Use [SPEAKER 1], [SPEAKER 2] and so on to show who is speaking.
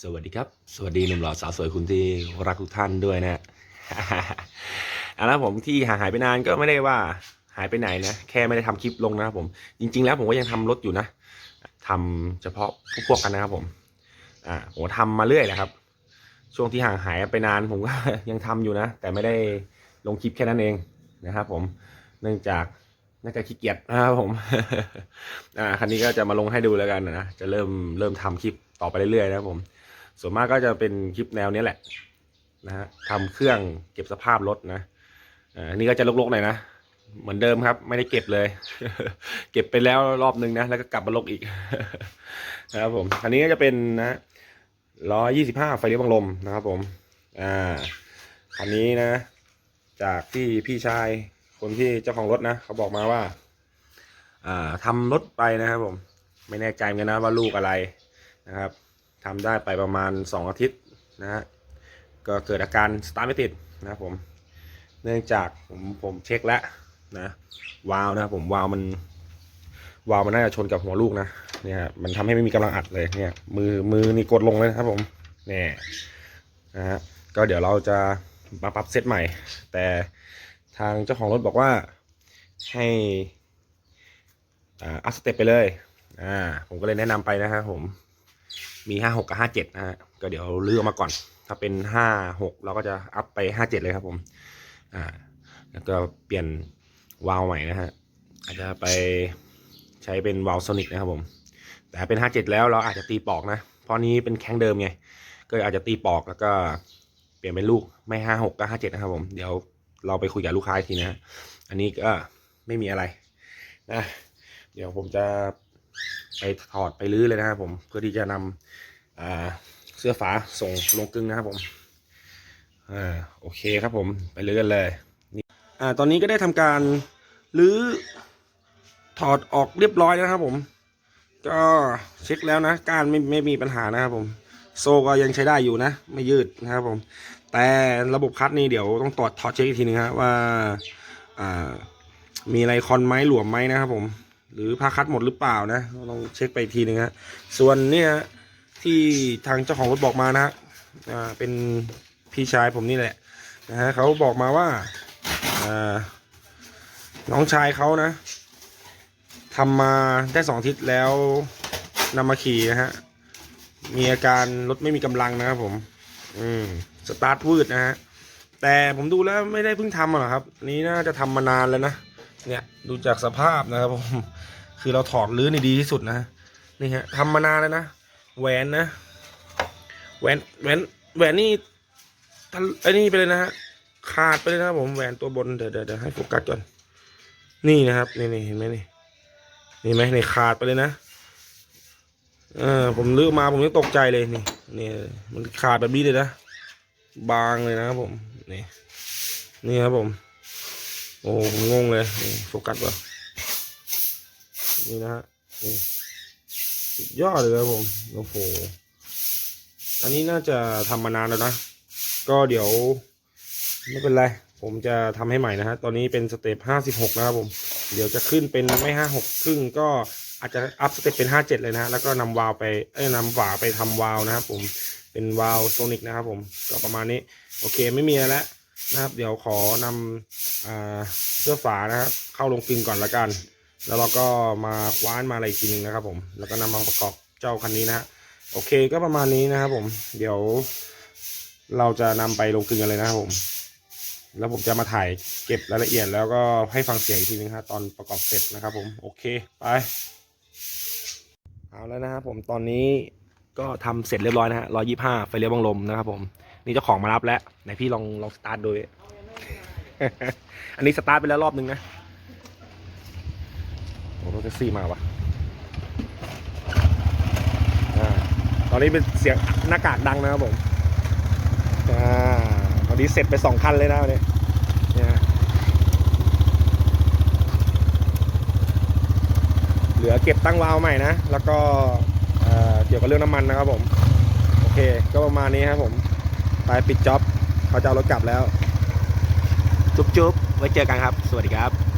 [SPEAKER 1] สวัสดีครับ สวัสดีหนุ่มหล่อสาวสวยคุณที่รักทุกท่านด้วยนะเอาละผมที่ห่างหายไปนานก็ไม่ได้ว่าหายไปไหนนะ แค่ไม่ได้ทำคลิปลงนะครับผม จริง ๆ แล้วผมก็ยังทำรถอยู่นะทำเฉพาะพวกกันนะครับผม อ่าผมทำมาเรื่อยแหละครับ ช่วงที่ห่างหายไปนานผมก็ยังทำอยู่นะ แต่ไม่ได้ลงคลิปแค่นั้นเองนะครับผม เนื่องจากน่าจะขี้เกียจนะครับผม อ่า คันนี้ก็จะมาลงให้ดูแล้วกันนะ จะเริ่มเริ่มทำคลิปต่อไปเรื่อยๆนะครับผม ส่วนมากก็จะเป็นคลิปแนวนี้แหละนะฮะทำเครื่องเก็บสภาพรถนะอันนี้ก็จะลกๆหน่อยนะ เหมือนเดิมครับ ไม่ได้เก็บเลย เก็บไปแล้วรอบนึงนะ แล้วก็กลับมาลกอีกนะครับผม อันนี้ก็จะเป็นนะร้อยยี่สิบห้าไฟเลี้ยวบังลมนะครับผม อ่า คันนี้นะ จากที่พี่ชายคนที่เจ้าของรถนะ เขาบอกมาว่า อ่าทำรถไปนะครับผม ไม่แน่ใจเหมือนกันนะว่าลูกอะไรนะครับ ทำได้ไปประมาณ 2 อาทิตย์นะฮะก็เกิดอาการสตาร์ทไม่ติดนะผมเนื่องจากผมผมเช็คแล้วนะวาล์วนะผมวาล์วมันวาล์วมันน่าจะชนกับหัวลูกนะเนี่ยมันทำให้ไม่มีกำลังอัดเลยเนี่ยมือมือนี่กดลงเลยนะครับผมเนี่ยนะฮะก็เดี๋ยวเราจะมาปรับเซตใหม่ แต่ทางเจ้าของรถบอกว่าให้อัพสเต็ปไปเลยอ่าผมก็เลยแนะนำไปนะครับผม มีห้าหกกับห้าเจ็ดนะฮะก็เดี๋ยวเลือกมาก่อน ถ้าเป็นห้าหกเราก็จะอัพไปห้าเจ็ดเลยครับผมอ่าแล้วก็เปลี่ยนวาล์วใหม่นะฮะอาจจะไปใช้เป็นวาล์วโซนิกนะครับผม แต่เป็นห้าเจ็ดแล้วเราอาจจะตีปอกนะ เพราะนี้เป็นแข้งเดิมไง ก็อาจจะตีปอกแล้วก็เปลี่ยนเป็นลูกไม่ห้าหกก็ห้าเจ็ดนะครับผมเดี๋ยวเราไปคุยกับลูกค้าอีกทีนะฮะอันนี้ก็ไม่มีอะไรนะเดี๋ยวผมจะ ไปถอดไปรื้อเลยนะครับผมเพื่อที่จะนำเสื้อฝาส่งลงกึ่งนะครับผมอ่าโอเคครับผมไปรื้อกันเลยนี่อ่าตอนนี้ก็ได้ทำการรื้อถอดออกเรียบร้อยนะครับผม ก็เช็คแล้วนะก้านไม่ไม่มีปัญหานะครับผมโซ่ก็ยังใช้ได้อยู่นะ ไม่ยืดนะครับผม แต่ระบบคัดนี่เดี๋ยวต้องตรวจถอดเช็คอีกทีนึงครับว่าอ่ามีอะไรคอนไหมหลวมไหมนะครับผม หรือผ้าคัดหมดหรือเปล่านะลองเช็คไปอีกทีหนึงฮะส่วนเนี่ยที่ทางเจ้าของรถบอกมานะฮะอ่าเป็นพี่ชายผมนี่แหละนะฮะเขาบอกมาว่าอ่าน้องชายเขานะทำมาได้สองทิตย์แล้วนำมาขี่นะฮะมีอาการรถไม่มีกำลังนะครับผม อืมสตาร์ทวืดนะฮะแต่ผมดูแล้วไม่ได้เพิ่งทำหรอกครับ นี้น่าจะทำมานานแล้วนะ เนี่ยดูจากสภาพนะครับผมคือเราถอดรื้อนี่ดีที่สุดนะนี่ฮะทำมานานแล้วนะแหวนนะแหวนแหวนแหวนนี่ทันไอ้นี่ไปเลยนะฮะขาดไปเลยนะครับผมแหวนตัวบนเดี๋ยวเดี๋ยวเดี๋ยวให้โฟกัสก่อนนี่นะครับนี่นี่เห็นไหมนี่นี่ไหมนี่ขาดไปเลยนะเออผมลื้อมาผมยังตกใจเลยนี่นี่มันขาดแบบนี้เลยนะบางเลยนะครับผมนี่นี่ครับผม โอ้ผมงงเลยโฟกัสว่ะนี่นะฮะสุดยอดเลยครับผมโอ้โหอันนี้น่าจะทำมานานแล้วนะ ก็เดี๋ยวไม่เป็นไร ผมจะทำให้ใหม่นะฮะ ตอนนี้เป็นสเต็ปห้าสิบหกนะครับผม เดี๋ยวจะขึ้นเป็นไม่ห้าหกครึ่งก็อาจจะอัพสเต็ปเป็นห้าเจ็ดเลยนะฮะ แล้วก็นำวาล์วไป เอ้ยนำฝาไปทำวาล์วนะครับผม เป็นวาล์วโซนิกนะครับผม ก็ประมาณนี้ โอเคไม่มีอะไรแล้ว นะครับ เดี๋ยวขอนำอ่าเสื้อฝานะครับ เข้าลงกลึงก่อนละกัน แล้วเราก็มาคว้านมาอะไรทีหนึงนะครับผมแล้วก็นำมาประกอบเจ้าคันนี้นะฮะโอเคก็ประมาณนี้นะครับผม เดี๋ยว เราจะนำไปลงกลึงกันเลยนะครับผม แล้วผมจะมาถ่ายเก็บรายละเอียดแล้วก็ให้ฟังเสียงอีกทีนึงครับตอนประกอบเสร็จนะครับ ผมโอเคไปเอาแล้วนะครับผมตอนนี้ก็ทำเสร็จเรียบร้อยนะฮะร้อยยี่ห้าไฟเลี้ยวบังลมนะครับผม นี่เจ้าของมารับแล้วไหนพี่ลองลองสตาร์ทดูอันนี้สตาร์ทไปแล้วรอบนึงนะโอ้รถแท็กซี่มาวะอ่าตอนนี้เป็นเสียงหน้ากากดังนะครับผมอ่าตอนนี้เสร็จไปสองคันเลยนะวันนี้เนี่ยเหลือเก็บตั้งวาล์วใหม่นะ แล้วก็เกี่ยวกับเรื่องน้ำมันนะครับผม โอเค ก็ประมาณนี้ครับผม ไปปิดจ็อบเขาจะเอารถกลับแล้ว จุ๊บๆ ไว้เจอกันครับ สวัสดีครับ